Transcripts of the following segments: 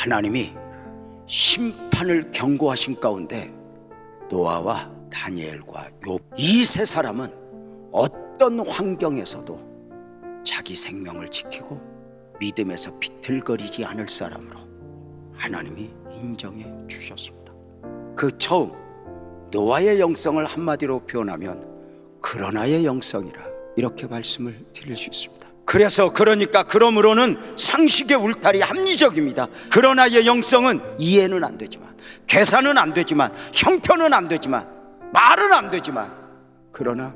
하나님이 심판을 경고하신 가운데 노아와 다니엘과 욥이 세 사람은 어떤 환경에서도 자기 생명을 지키고 믿음에서 비틀거리지 않을 사람으로 하나님이 인정해 주셨습니다. 그 처음 노아의 영성을 한마디로 표현하면 그러나의 영성이라 이렇게 말씀을 드릴 수 있습니다. 그래서 그러니까 그러므로는 상식의 울타리 합리적입니다. 그러나의 영성은 이해는 안 되지만 계산은 안 되지만 형편은 안 되지만 말은 안 되지만 그러나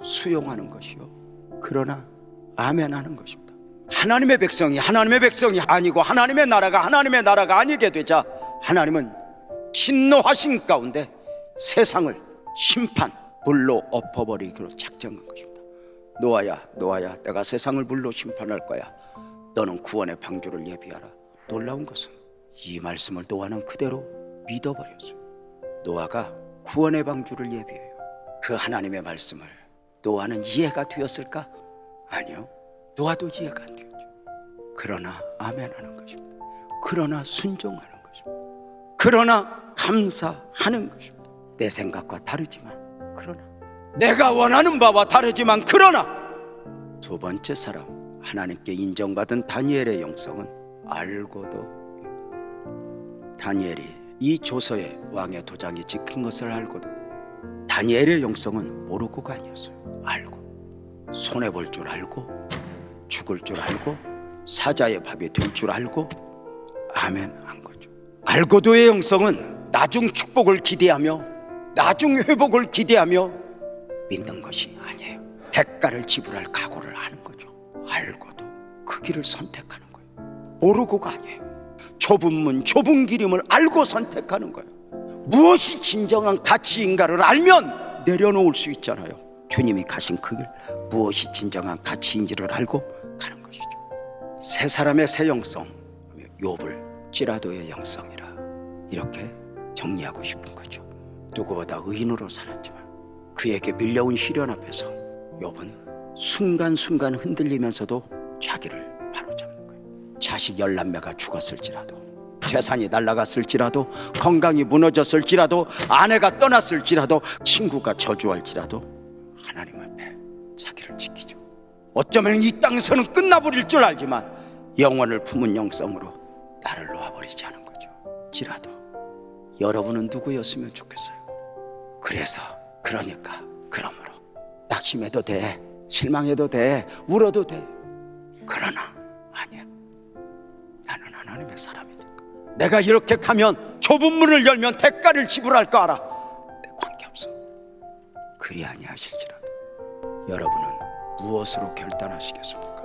수용하는 것이요. 그러나 아멘 하는 것입니다. 하나님의 백성이 하나님의 백성이 아니고 하나님의 나라가 하나님의 나라가 아니게 되자 하나님은 진노하신 가운데 세상을 심판 불로 엎어버리기로 작정한 것입니다. 노아야 노아야 내가 세상을 불로 심판할 거야. 너는 구원의 방주를 예비하라. 놀라운 것은 이 말씀을 노아는 그대로 믿어버렸어요. 노아가 구원의 방주를 예비해요. 그 하나님의 말씀을 노아는 이해가 되었을까? 아니요. 노아도 이해가 안 되었죠. 그러나 아멘하는 것입니다. 그러나 순종하는 것입니다. 그러나 감사하는 것입니다. 내 생각과 다르지만 내가 원하는 바와 다르지만 그러나 두 번째 사람 하나님께 인정받은 다니엘의 영성은 알고도 다니엘이 이 조서에 왕의 도장이 찍힌 것을 알고도 다니엘의 영성은 모르고가 아니었어요. 알고 손해 볼 줄 알고 죽을 줄 알고 사자의 밥이 될 줄 알고 아멘 한 거죠. 알고도의 영성은 나중 축복을 기대하며 나중 회복을 기대하며 믿는 것이 아니에요. 대가를 지불할 각오를 하는 거죠. 알고도 그 길을 선택하는 거예요. 모르고가 아니에요. 좁은 문, 좁은 길임을 알고 선택하는 거예요. 무엇이 진정한 가치인가를 알면 내려놓을 수 있잖아요. 주님이 가신 그 길, 무엇이 진정한 가치인지를 알고 가는 것이죠. 세 사람의 새 영성, 욥을 찌라도의 영성이라 이렇게 정리하고 싶은 거죠. 누구보다 의인으로 살았지만 그에게 밀려온 시련 앞에서 욥은 순간순간 흔들리면서도 자기를 바로잡는 거예요. 자식 열남매가 죽었을지라도 재산이 날아갔을지라도 건강이 무너졌을지라도 아내가 떠났을지라도 친구가 저주할지라도 하나님 앞에 자기를 지키죠. 어쩌면 이 땅에서는 끝나버릴 줄 알지만 영원을 품은 영성으로 나를 놓아버리지 않은 거죠. 지라도 여러분은 누구였으면 좋겠어요. 그래서 그러니까 그러므로. 낙심해도 돼 실망해도 돼 울어도 돼. 그러나 아니야. 나는 하나님의 사람이니까. 내가 이렇게 가면 좁은 문을 열면 대가를 지불할 거 알아. 내 관계없어. 그리 아니하실지라도 여러분은 무엇으로 결단하시겠습니까?